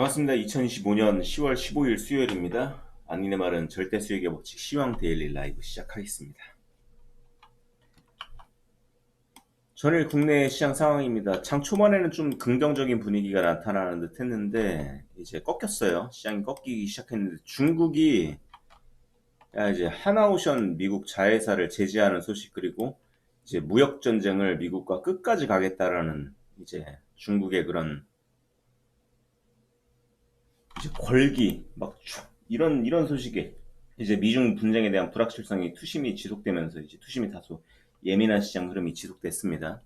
반갑습니다. 2025년 10월 15일 수요일입니다. 안인의 말은 절대 수익의 법칙 시황 데일리 라이브 시작하겠습니다. 전일 국내 시장 상황입니다. 장 초반에는 좀 긍정적인 분위기가 나타나는 듯 했는데 이제 꺾였어요. 시장이 꺾이기 시작했는데 중국이 야, 이제 하나오션 미국 자회사를 제재하는 소식 그리고 이제 무역 전쟁을 미국과 끝까지 가겠다라는 이제 중국의 그런 이제 걸기 막 촥, 이런 이런 소식에 이제 미중 분쟁에 대한 불확실성이 투심이 지속되면서 이제 투심이 다소 예민한 시장 흐름이 지속됐습니다.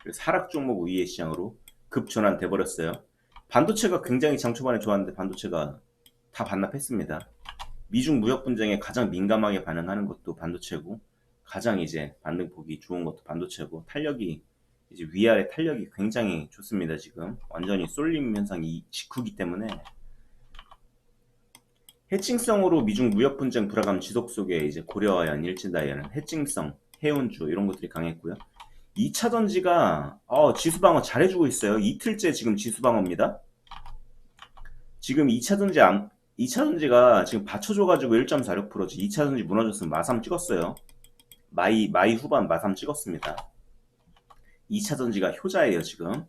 그래서 하락 종목 위의 시장으로 급 전환돼 버렸어요. 반도체가 굉장히 장 초반에 좋았는데 반도체가 다 반납했습니다. 미중 무역 분쟁에 가장 민감하게 반응하는 것도 반도체고 가장 이제 반등폭이 좋은 것도 반도체고 탄력이 이제 위아래 탄력이 굉장히 좋습니다. 지금 완전히 쏠림 현상이 직후기 때문에 해칭성으로 미중 무역 분쟁 불화감 지속 속에 이제 고려아연, 일진다이언은 해칭성, 해운주 이런 것들이 강했고요. 2차 전지가 어, 지수 방어 잘해주고 있어요. 이틀째 지금 지수 방어입니다. 지금 2차 전지 안, 2차 전지가 지금 받쳐줘가지고 1.46%지 2차 전지 무너졌으면 마삼 찍었어요. 마이 마이 후반 마삼 찍었습니다. 2차 전지가 효자예요 지금.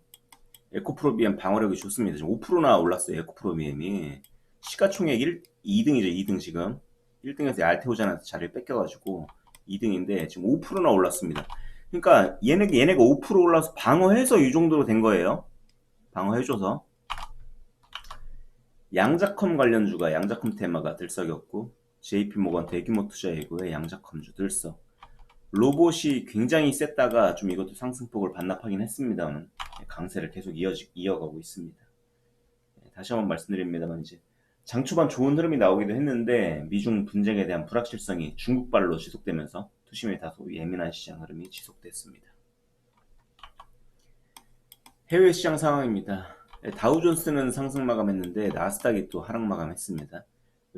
에코프로비엠 방어력이 좋습니다. 지금 5%나 올랐어요 에코프로비엠이. 시가총액 1, 2등이죠 2등 지금. 1등에서 알테오잔한테 자리를 뺏겨가지고 2등인데 지금 5%나 올랐습니다. 그러니까 얘네 얘네가 5% 올라서 방어해서 이 정도로 된 거예요. 방어해줘서 양자컴 관련주가 양자컴 테마가 들썩였고 JP모건 대규모 투자 예고에 양자컴주 들썩. 로봇이 굉장히 셌다가 좀 이것도 상승폭을 반납하긴 했습니다만 강세를 계속 이어지, 이어가고 있습니다. 네, 다시 한번 말씀드립니다만 이제 장 초반 좋은 흐름이 나오기도 했는데 미중 분쟁에 대한 불확실성이 중국발로 지속되면서 투심이 다소 예민한 시장 흐름이 지속됐습니다. 해외 시장 상황입니다. 네, 다우존스는 상승 마감했는데 나스닥이 또 하락 마감했습니다.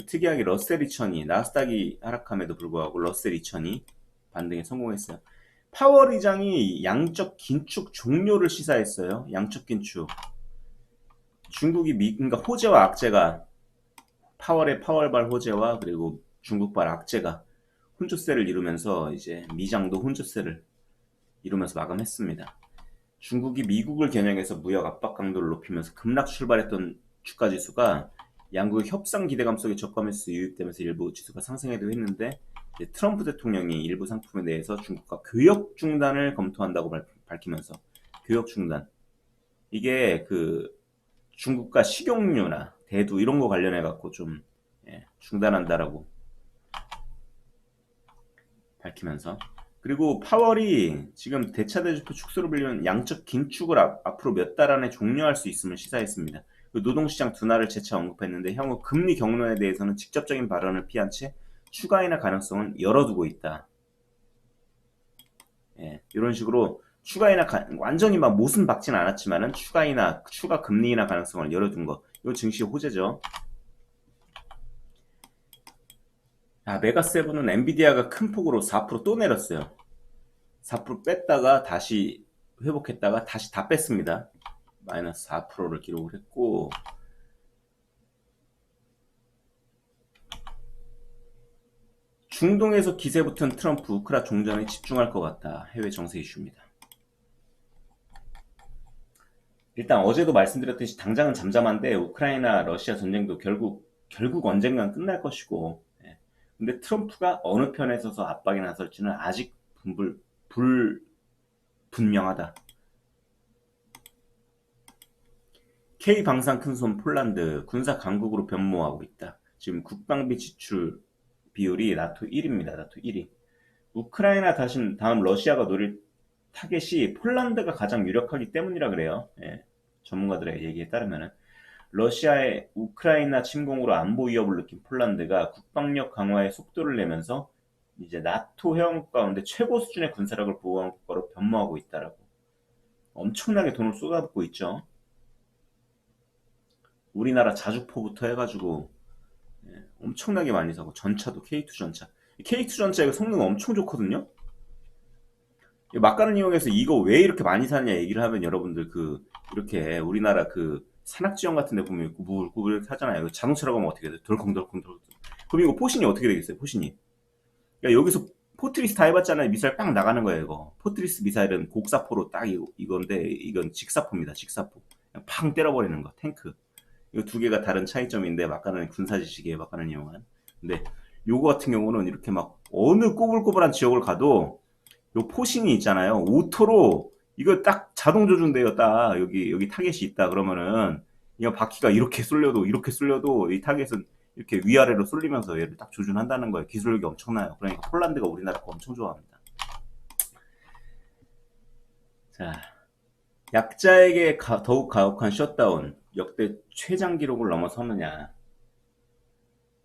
특이하게 러셀 2000이 나스닥이 하락함에도 불구하고 러셀 2000이 반등에 성공했어요. 파월 의장이 양적 긴축 종료를 시사했어요. 양적 긴축. 중국이 미, 그러니까 호재와 악재가 파월의 파월발 호재와 그리고 중국발 악재가 혼조세를 이루면서 이제 미장도 혼조세를 이루면서 마감했습니다. 중국이 미국을 겨냥해서 무역 압박 강도를 높이면서 급락 출발했던 주가 지수가 양국의 협상 기대감 속에 저가 매수 유입되면서 일부 지수가 상승해도 했는데 트럼프 대통령이 일부 상품에 대해서 중국과 교역 중단을 검토한다고 밝히면서 교역 중단 이게 그 중국과 식용유나 대두 이런 거 관련해 갖고 좀 예, 중단한다라고 밝히면서 그리고 파월이 지금 대차대조표 축소를 빌리는 양적 긴축을 앞, 앞으로 몇 달 안에 종료할 수 있음을 시사했습니다. 그 노동시장 둔화를 재차 언급했는데 향후 금리 경로에 대해서는 직접적인 발언을 피한 채 추가 인하 가능성은 열어두고 있다. 예, 이런 식으로 추가 인하 가, 완전히 막 못은 박진 않았지만은 추가 인하 추가 금리 인하 가능성을 열어둔 거. 이거 증시 호재죠. 아, 메가세븐은 엔비디아가 큰 폭으로 4%또 내렸어요. 4% 뺐다가 다시 회복했다가 다시 다 뺐습니다. 마이너스 4%를 기록을 했고 중동에서 기세 붙은 트럼프 우크라 종전에 집중할 것 같다. 해외 정세 이슈입니다. 일단 어제도 말씀드렸듯이 당장은 잠잠한데 우크라이나 러시아 전쟁도 결국 결국 언젠간 끝날 것이고 예. 근데 트럼프가 어느 편에 서서 압박이 나설지는 아직 불, 불 분명하다. K 방산 큰손 폴란드 군사 강국으로 변모하고 있다. 지금 국방비 지출 비율이 나토 1위입니다. 나토 1위. 우크라이나 다신 다음 러시아가 노릴 타겟이 폴란드가 가장 유력하기 때문이라 그래요. 예, 전문가들의 얘기에 따르면은 러시아의 우크라이나 침공으로 안보 위협을 느낀 폴란드가 국방력 강화에 속도를 내면서 이제 나토 회원국 가운데 최고 수준의 군사력을 보호한 국가로 변모하고 있다라고 엄청나게 돈을 쏟아붓고 있죠. 우리나라 자주포부터 해가지고 예, 엄청나게 많이 사고 전차도 K2 전차 K2 전차 이거 성능 엄청 좋거든요. 막가는 이용해서 이거 왜 이렇게 많이 사냐 얘기를 하면 여러분들 그 이렇게 우리나라 그 산악지형 같은 데 보면 구불 구불 하잖아요. 이거 자동차라고 하면 어떻게 돼? 덜컹덜컹 덜컹. 그럼 이거 포신이 어떻게 되겠어요? 포신이. 그러니까 여기서 포트리스 다 해봤잖아요. 미사일 빵 나가는 거예요, 이거. 포트리스 미사일은 곡사포로 딱 이건데, 이건 직사포입니다, 직사포. 팡 때려버리는 거, 탱크. 이거 두 개가 다른 차이점인데, 막가는 군사지식이에요, 막가는 이용한. 근데, 요거 같은 경우는 이렇게 막, 어느 꼬불꼬불한 지역을 가도, 요 포신이 있잖아요. 오토로, 이거 딱 자동 조준돼요, 딱. 여기, 여기 타겟이 있다, 그러면은, 이거 바퀴가 이렇게 쏠려도, 이렇게 쏠려도, 이 타겟은 이렇게 위아래로 쏠리면서 얘를 딱 조준한다는 거예요. 기술력이 엄청나요. 그러니까 폴란드가 우리나라 거 엄청 좋아합니다. 자, 약자에게 가, 더욱 가혹한 셧다운, 역대 최장 기록을 넘어서느냐.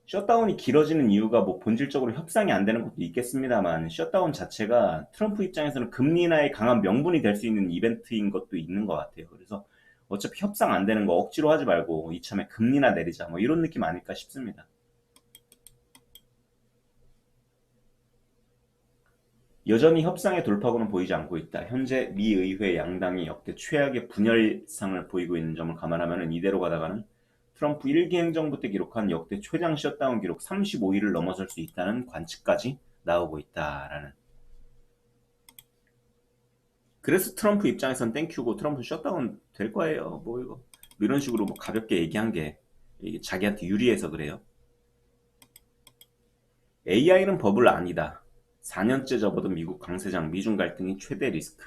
셧다운이 길어지는 이유가 뭐 본질적으로 협상이 안 되는 것도 있겠습니다만, 셧다운 자체가 트럼프 입장에서는 금리 인하의 강한 명분이 될 수 있는 이벤트인 것도 있는 것 같아요. 그래서 어차피 협상 안 되는 거 억지로 하지 말고 이참에 금리나 내리자 뭐 이런 느낌 아닐까 싶습니다. 여전히 협상의 돌파구는 보이지 않고 있다. 현재 미 의회 양당이 역대 최악의 분열상을 보이고 있는 점을 감안하면 이대로 가다가는 트럼프 1기 행정부 때 기록한 역대 최장 셧다운 기록 35일을 넘어설 수 있다는 관측까지 나오고 있다라는 그래서 트럼프 입장에선 땡큐고 트럼프 셧다운 될 거예요. 뭐 이거 이런 식으로 뭐 가볍게 얘기한 게 자기한테 유리해서 그래요. AI는 버블 아니다. 4년째 접어든 미국 강세장 미중 갈등이 최대 리스크.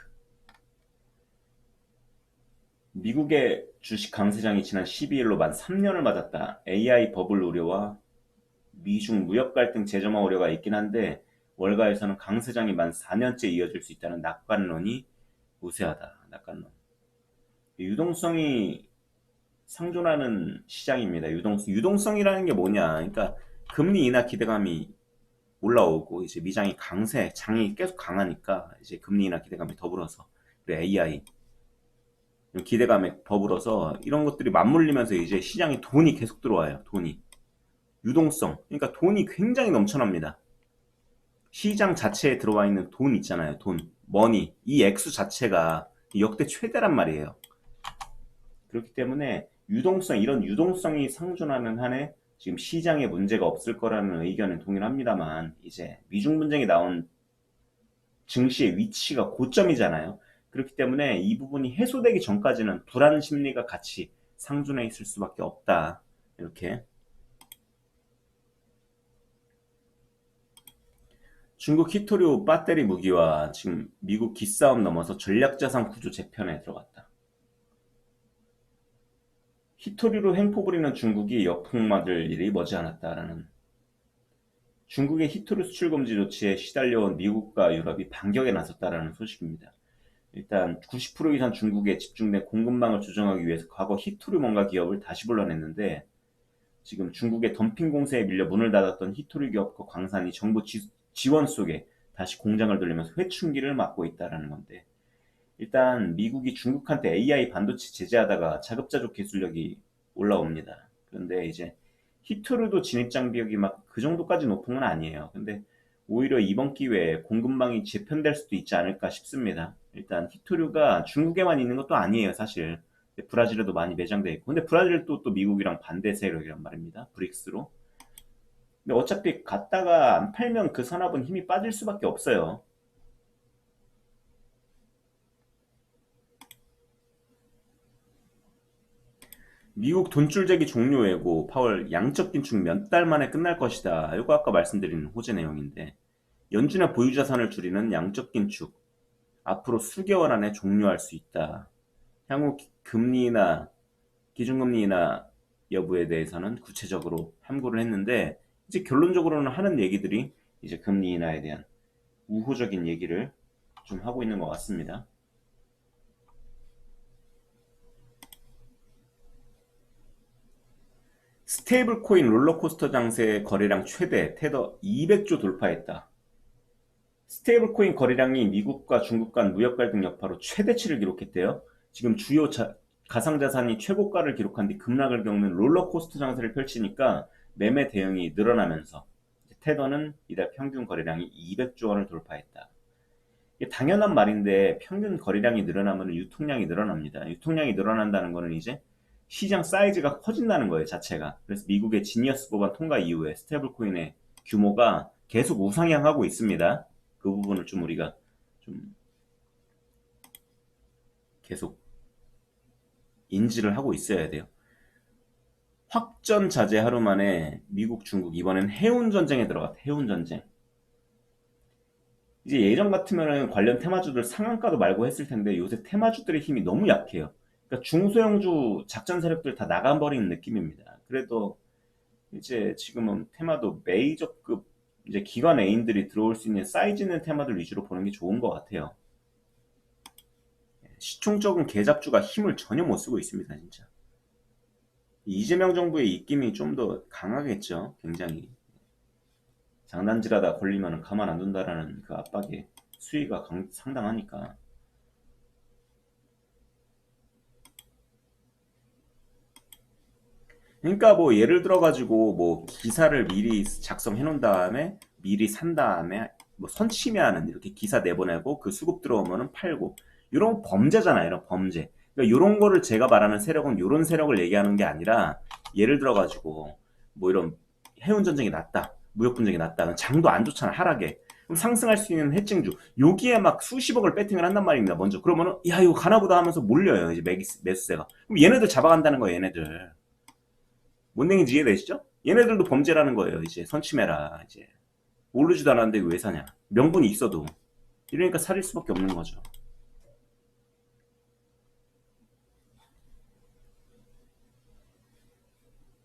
미국의 주식 강세장이 지난 12일로 만 3년을 맞았다. AI 버블 우려와 미중 무역 갈등 재점화 우려가 있긴 한데 월가에서는 강세장이 만 4년째 이어질 수 있다는 낙관론이 우세하다. 낙관론. 유동성이 상존하는 시장입니다. 유동성. 유동성이라는 게 뭐냐? 그러니까 금리 인하 기대감이 올라오고 이제 미장이 강세, 장이 계속 강하니까 이제 금리 인하 기대감이 더불어서 그리고 AI 기대감에 더불어서 이런 것들이 맞물리면서 이제 시장에 돈이 계속 들어와요. 돈이. 유동성. 그러니까 돈이 굉장히 넘쳐납니다. 시장 자체에 들어와 있는 돈 있잖아요. 돈. 머니. 이 액수 자체가 역대 최대란 말이에요. 그렇기 때문에 유동성, 이런 유동성이 상존하는 한에 지금 시장에 문제가 없을 거라는 의견은 동일합니다만 이제 미중 분쟁이 나온 증시의 위치가 고점이잖아요. 그렇기 때문에 이 부분이 해소되기 전까지는 불안 심리가 같이 상존해 있을 수밖에 없다. 이렇게 중국 히토류 배터리 무기와 지금 미국 기싸움 넘어서 전략자산 구조 재편에 들어갔다. 히토류로 횡포 부리는 중국이 역풍 맞을 일이 머지않았다라는 중국의 히토류 수출 금지 조치에 시달려온 미국과 유럽이 반격에 나섰다라는 소식입니다. 일단 90% 이상 중국에 집중된 공급망을 조정하기 위해서 과거 히토류 뭔가 기업을 다시 불러냈는데 지금 중국의 덤핑 공세에 밀려 문을 닫았던 히토류 기업과 광산이 정부 지, 원 속에 다시 공장을 돌리면서 회춘기를 맞고 있다라는 건데 일단 미국이 중국한테 AI 반도체 제재하다가 자급자족 기술력이 올라옵니다. 그런데 이제 히토르도 진입 장벽이 막 그 정도까지 높은 건 아니에요. 근데 오히려 이번 기회에 공급망이 재편될 수도 있지 않을까 싶습니다. 일단 히토류가 중국에만 있는 것도 아니에요, 사실. 브라질에도 많이 매장돼 있고. 근데 브라질도 또 미국이랑 반대 세력이란 말입니다. 브릭스로. 근데 어차피 갔다가 안 팔면 그 산업은 힘이 빠질 수밖에 없어요. 미국 돈줄 재기 종료 예고 파월 양적 긴축 몇 달 만에 끝날 것이다. 이거 아까 말씀드린 호재 내용인데 연준의 보유 자산을 줄이는 양적 긴축 앞으로 수개월 안에 종료할 수 있다. 향후 금리나 기준금리나 여부에 대해서는 구체적으로 함구를 했는데 이제 결론적으로는 하는 얘기들이 이제 금리 인하에 대한 우호적인 얘기를 좀 하고 있는 것 같습니다. 스테이블 코인 롤러코스터 장세 거래량 최대 테더 200조 돌파했다. 스테이블 코인 거래량이 미국과 중국 간 무역 갈등 여파로 최대치를 기록했대요. 지금 주요 자, 가상자산이 최고가를 기록한 뒤 급락을 겪는 롤러코스터 장세를 펼치니까 매매 대응이 늘어나면서 테더는 이달 평균 거래량이 200조 원을 돌파했다. 당연한 말인데 평균 거래량이 늘어나면 유통량이 늘어납니다. 유통량이 늘어난다는 것은 이제 시장 사이즈가 커진다는 거예요, 자체가. 그래서 미국의 지니어스 법안 통과 이후에 스테이블 코인의 규모가 계속 우상향하고 있습니다. 그 부분을 좀 우리가 좀 계속 인지를 하고 있어야 돼요. 확전 자제 하루 만에 미국, 중국 이번엔 해운 전쟁에 들어갔다. 해운 전쟁. 이제 예전 같으면은 관련 테마주들 상한가도 말고 했을 텐데 요새 테마주들의 힘이 너무 약해요. 그러니까 중소형주 작전 세력들 다 나가버리는 느낌입니다. 그래도 이제 지금은 테마도 메이저급 이제 기관 애인들이 들어올 수 있는 사이즈 있는 테마들 위주로 보는 게 좋은 것 같아요. 시총적인 개잡주가 힘을 전혀 못 쓰고 있습니다, 진짜. 이재명 정부의 입김이 좀 더 강하겠죠, 굉장히. 장난질하다 걸리면 가만 안 둔다라는 그 압박에 수위가 강- 상당하니까. 그러니까 뭐 예를 들어 가지고 뭐 기사를 미리 작성해 놓은 다음에 미리 산 다음에 뭐 선취매하는 이렇게 기사 내보내고 그 수급 들어오면은 팔고 이런 범죄잖아요. 이런 범죄. 그러니까 이런 거를 제가 말하는 세력은 이런 세력을 얘기하는 게 아니라 예를 들어 가지고 뭐 이런 해운 전쟁이 났다. 무역 분쟁이 났다. 장도 안 좋잖아. 하락에. 그럼 상승할 수 있는 해증주 여기에 막 수십억을 배팅을 한단 말입니다. 먼저 그러면은 야 이거 가나보다 하면서 몰려요. 이제 매기스, 매수세가. 그럼 얘네들 잡아간다는 거예요. 얘네들. 뭔 얘기인지 이해되시죠? 얘네들도 범죄라는 거예요. 이제 선침해라. 이제 모르지도 않았는데 왜 사냐? 명분이 있어도 이러니까 살릴 수밖에 없는 거죠.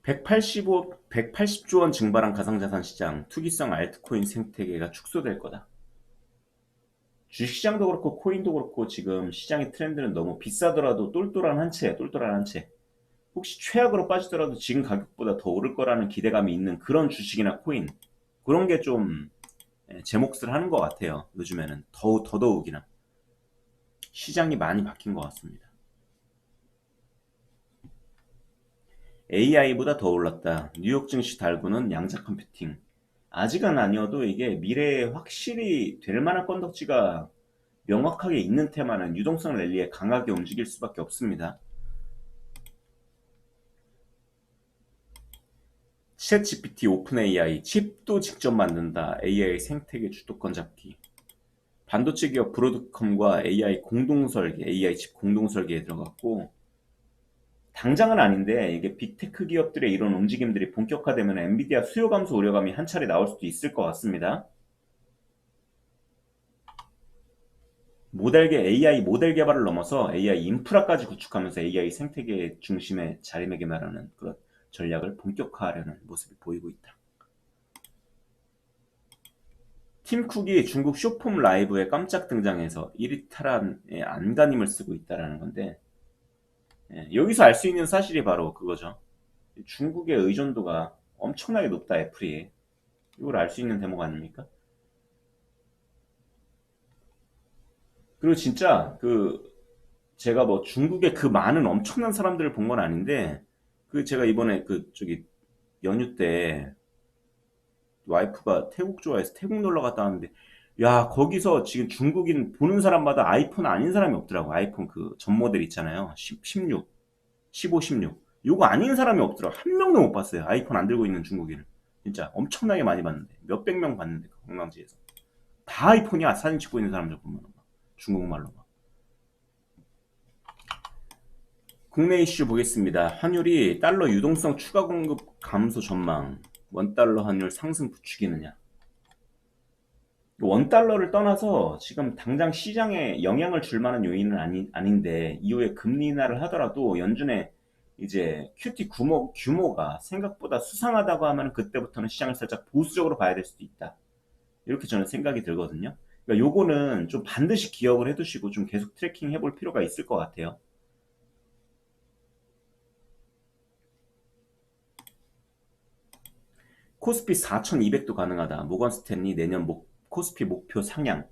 (185) 180조 원 증발한 가상자산 시장 투기성 알트코인 생태계가 축소될 거다. 주식시장도 그렇고 코인도 그렇고 지금 시장의 트렌드는 너무 비싸더라도 똘똘한 한 채, 똘똘한 한 채. 혹시 최악으로 빠지더라도 지금 가격보다 더 오를 거라는 기대감이 있는 그런 주식이나 코인 그런 게 좀 제 몫을 하는 것 같아요. 요즘에는 더 더더욱이나 시장이 많이 바뀐 것 같습니다. AI보다 더 올랐다. 뉴욕 증시 달구는 양자 컴퓨팅. 아직은 아니어도 이게 미래에 확실히 될 만한 건덕지가 명확하게 있는 테마는 유동성 랠리에 강하게 움직일 수밖에 없습니다. 챗 GPT 오픈 AI 칩도 직접 만든다. AI 생태계 주도권 잡기. 반도체 기업 브로드컴과 AI 공동 설계, AI 칩 공동 설계에 들어갔고 당장은 아닌데 이게 빅테크 기업들의 이런 움직임들이 본격화되면 엔비디아 수요 감소 우려감이 한 차례 나올 수도 있을 것 같습니다. 모델계 AI 모델 개발을 넘어서 AI 인프라까지 구축하면서 AI 생태계 중심에 자리매김하려는 그런 전략을 본격화하려는 모습이 보이고 있다. 팀 쿡이 중국 쇼폼 라이브에 깜짝 등장해서 이리탈한의 안간힘을 쓰고 있다는 건데 예, 여기서 알 수 있는 사실이 바로 그거죠. 중국의 의존도가 엄청나게 높다 애플이 이걸 알 수 있는 대목 아닙니까? 그리고 진짜 그 제가 뭐 중국의 그 많은 엄청난 사람들을 본 건 아닌데 그 제가 이번에 그 저기 연휴 때 와이프가 태국 좋아해서 태국 놀러 갔다 왔는데 야 거기서 지금 중국인 보는 사람마다 아이폰 아닌 사람이 없더라고. 아이폰 그 전 모델 있잖아요. 10, 16 15 16 요거 아닌 사람이 없더라고. 한 명도 못 봤어요. 아이폰 안 들고 있는 중국인을. 진짜 엄청나게 많이 봤는데 몇백 명 봤는데 그 관광지에서. 다 아이폰이야. 사진 찍고 있는 사람들 보면. 중국말로 막 국내 이슈 보겠습니다. 환율이 달러 유동성 추가 공급 감소 전망, 원달러 환율 상승 부추기느냐. 원달러를 떠나서 지금 당장 시장에 영향을 줄 만한 요인은 아니, 아닌데 이후에 금리 인하를 하더라도 연준의 이제 QT 규모, 규모가 생각보다 수상하다고 하면 그때부터는 시장을 살짝 보수적으로 봐야 될 수도 있다. 이렇게 저는 생각이 들거든요. 그러니까 요거는 좀 반드시 기억을 해두시고 좀 계속 트래킹 해볼 필요가 있을 것 같아요. 코스피 4,200도 가능하다. 모건 스탠리 내년 목, 코스피 목표 상향.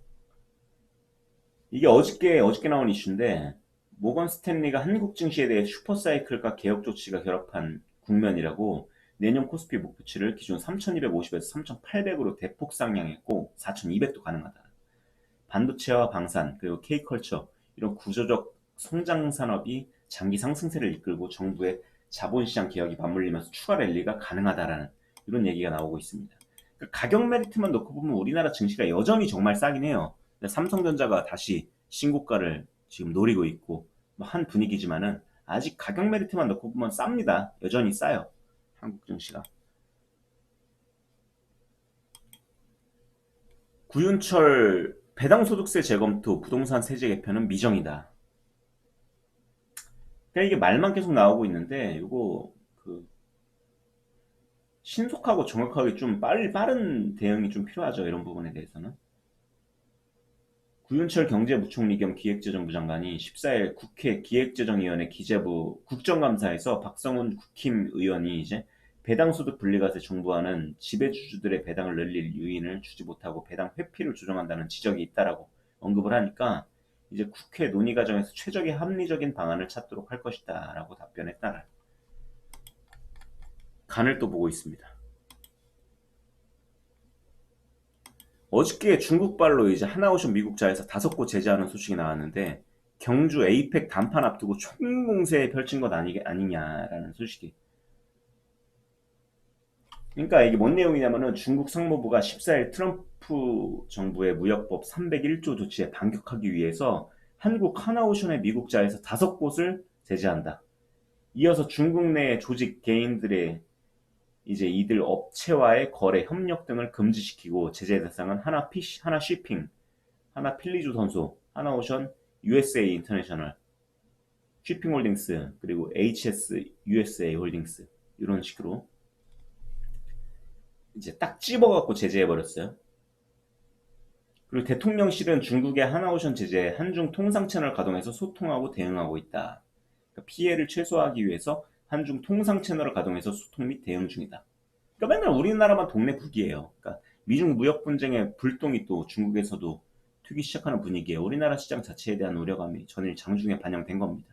이게 어저께 어저께 나온 이슈인데 모건 스탠리가 한국 증시에 대해 슈퍼사이클과 개혁 조치가 결합한 국면이라고 내년 코스피 목표치를 기준 3,250에서 3,800으로 대폭 상향했고 4,200도 가능하다. 반도체와 방산 그리고 K컬처 이런 구조적 성장 산업이 장기 상승세를 이끌고 정부의 자본시장 개혁이 맞물리면서 추가 랠리가 가능하다라는 이런 얘기가 나오고 있습니다. 그러니까 가격 메리트만 놓고 보면 우리나라 증시가 여전히 정말 싸긴 해요. 삼성전자가 다시 신고가를 지금 노리고 있고 뭐 한 분위기지만은 아직 가격 메리트만 놓고 보면 쌉니다. 여전히 싸요. 한국 증시가. 구윤철 배당소득세 재검토 부동산 세제 개편은 미정이다. 그러니까 이게 말만 계속 나오고 있는데 이거 그 신속하고 정확하게 좀 빨리 빠른 대응이 좀 필요하죠. 이런 부분에 대해서는. 구윤철 경제부총리 겸 기획재정부 장관이 14일 국회 기획재정위원회 기재부 국정감사에서 박성훈 국힘 의원이 이제 배당소득 분리과세 정부와는 지배주주들의 배당을 늘릴 유인을 주지 못하고 배당 회피를 조정한다는 지적이 있다라고 언급을 하니까 이제 국회 논의 과정에서 최적의 합리적인 방안을 찾도록 할 것이다 라고 답변했다. 간을 또 보고 있습니다. 어저께 중국발로 이제 하나오션 미국자에서 다섯 곳 제재하는 소식이 나왔는데 경주 에이펙 단판 앞두고 총공세 펼친 것 아니, 아니냐라는 소식이 그러니까 이게 뭔 내용이냐면은 중국 상무부가 14일 트럼프 정부의 무역법 301조 조치에 반격하기 위해서 한국 하나오션의 미국자에서 다섯 곳을 제재한다. 이어서 중국 내 조직 개인들의 이제 이들 업체와의 거래 협력 등을 금지시키고 제재 대상은 하나 피시, 하나 쉬핑, 하나 필리조 선수, 하나 오션, USA 인터내셔널, 쉬핑홀딩스, 그리고 HS USA 홀딩스 이런 식으로 이제 딱 집어갖고 제재해 버렸어요. 그리고 대통령실은 중국의 하나오션 제재에 한중 통상 채널 가동해서 소통하고 대응하고 있다. 그러니까 피해를 최소화하기 위해서 한중 통상 채널을 가동해서 소통 및 대응 중이다. 그러니까 맨날 우리나라만 동네 북이에요. 그러니까 미중 무역 분쟁의 불똥이 또 중국에서도 튀기 시작하는 분위기에 우리나라 시장 자체에 대한 우려감이 전일 장중에 반영된 겁니다.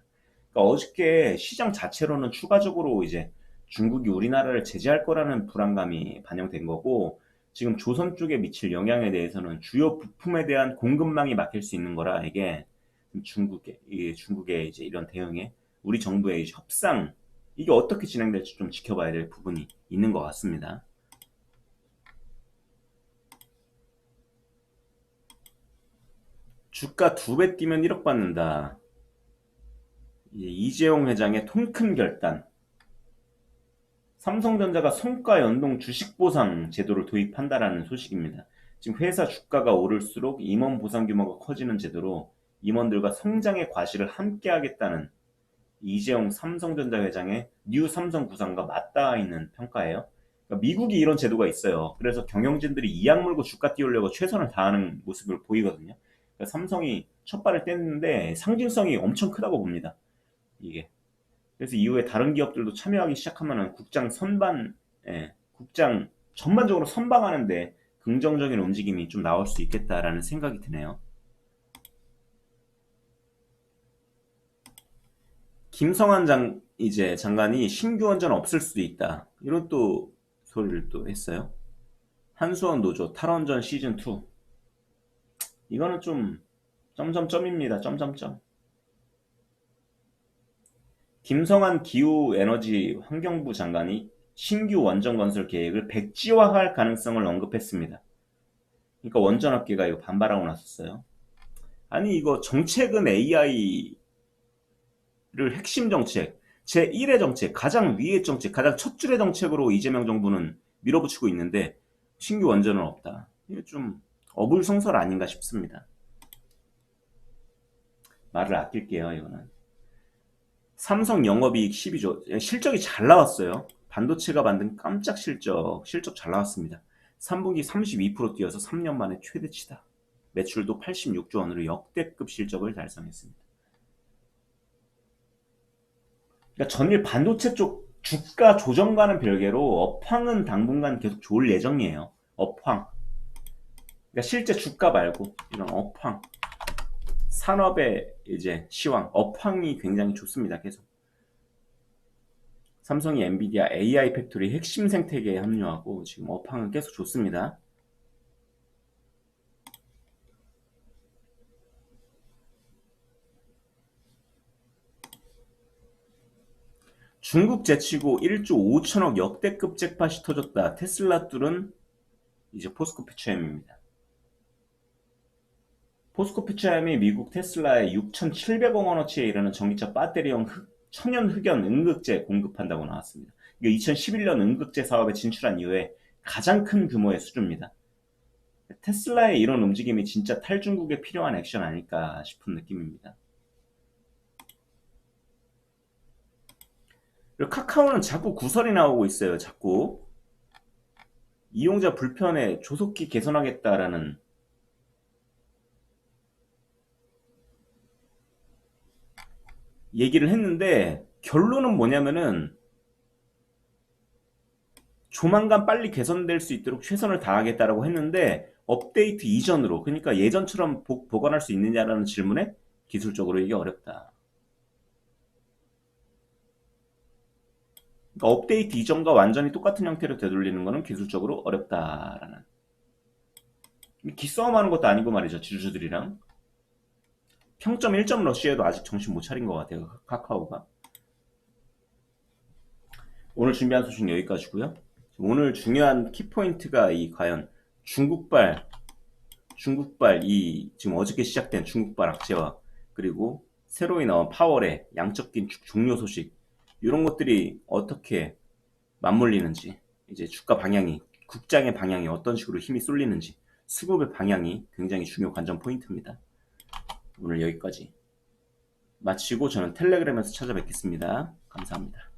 그러니까 어저께 시장 자체로는 추가적으로 이제 중국이 우리나라를 제재할 거라는 불안감이 반영된 거고 지금 조선 쪽에 미칠 영향에 대해서는 주요 부품에 대한 공급망이 막힐 수 있는 거라 이게 중국의 중국의 이제 이런 대응에 우리 정부의 협상 이게 어떻게 진행될지 좀 지켜봐야 될 부분이 있는 것 같습니다. 주가 두 배 뛰면 1억 받는다. 이재용 회장의 통큰 결단. 삼성전자가 성과 연동 주식 보상 제도를 도입한다라는 소식입니다. 지금 회사 주가가 오를수록 임원 보상 규모가 커지는 제도로 임원들과 성장의 과실을 함께 하겠다는 이재용 삼성전자 회장의 뉴 삼성 구상과 맞닿아 있는 평가예요. 그러니까 미국이 이런 제도가 있어요. 그래서 경영진들이 이악 물고 주가 띄우려고 최선을 다하는 모습을 보이거든요. 그러니까 삼성이 첫 발을 뗐는데 상징성이 엄청 크다고 봅니다. 이게 그래서 이후에 다른 기업들도 참여하기 시작하면 국장 선반, 예, 국장 전반적으로 선방하는데 긍정적인 움직임이 좀 나올 수 있겠다라는 생각이 드네요. 김성한 장 이제 장관이 신규 원전 없을 수도 있다. 이런 또 소리를 또 했어요. 한수원 노조 탈원전 시즌 2. 이거는 좀 점점점입니다. 점점점. 김성한 기후에너지 환경부 장관이 신규 원전 건설 계획을 백지화할 가능성을 언급했습니다. 그러니까 원전 업계가 이거 반발하고 나섰어요. 아니 이거 정책은 AI 를 핵심 정책, 제1의 정책, 가장 위의 정책, 가장 첫 줄의 정책으로 이재명 정부는 밀어붙이고 있는데 신규 원전은 없다. 이게 좀 어불성설 아닌가 싶습니다. 말을 아낄게요, 이거는. 삼성 영업이익 12조. 실적이 잘 나왔어요. 반도체가 만든 깜짝 실적, 실적 잘 나왔습니다. 3분기 32% 뛰어서 3년 만에 최대치다. 매출도 86조 원으로 역대급 실적을 달성했습니다. 그러니까 전일 반도체 쪽 주가 조정과는 별개로 업황은 당분간 계속 좋을 예정이에요. 업황. 그러니까 실제 주가 말고 이런 업황. 산업의 이제 시황, 업황이 굉장히 좋습니다. 계속. 삼성이 엔비디아 AI 팩토리 핵심 생태계에 합류하고 지금 업황은 계속 좋습니다. 중국 제치고 1조 5천억 역대급 잭팟이 터졌다. 테슬라 뚫은 이제 포스코 피처엠입니다. 포스코 피처엠이 미국 테슬라에 6,700억 원어치에 이르는 전기차 배터리형 흑- 천연 흑연 응급제 공급한다고 나왔습니다. 이게 2011년 응급제 사업에 진출한 이후에 가장 큰 규모의 수주입니다. 테슬라의 이런 움직임이 진짜 탈중국에 필요한 액션 아닐까 싶은 느낌입니다. 그리고 카카오는 자꾸 구설이 나오고 있어요. 자꾸 이용자 불편에 조속히 개선하겠다라는 얘기를 했는데 결론은 뭐냐면은 조만간 빨리 개선될 수 있도록 최선을 다하겠다라고 했는데 업데이트 이전으로 그러니까 예전처럼 복, 보관할 수 있느냐라는 질문에 기술적으로 이게 어렵다. 그러니까 업데이트 이전과 완전히 똑같은 형태로 되돌리는 것은 기술적으로 어렵다라는. 기싸움하는 것도 아니고 말이죠 지주들이랑. 평점 1점 러시에도 아직 정신 못 차린 것 같아요 카카오가. 오늘 준비한 소식 여기까지고요. 오늘 중요한 키포인트가 이 과연 중국발 중국발 이 지금 어저께 시작된 중국발 악재와 그리고 새로이 나온 파월의 양적 긴축 종료 소식 이런 것들이 어떻게 맞물리는지 이제 주가 방향이 국장의 방향이 어떤 식으로 힘이 쏠리는지 수급의 방향이 굉장히 중요 관전 포인트입니다. 오늘 여기까지 마치고 저는 텔레그램에서 찾아뵙겠습니다. 감사합니다.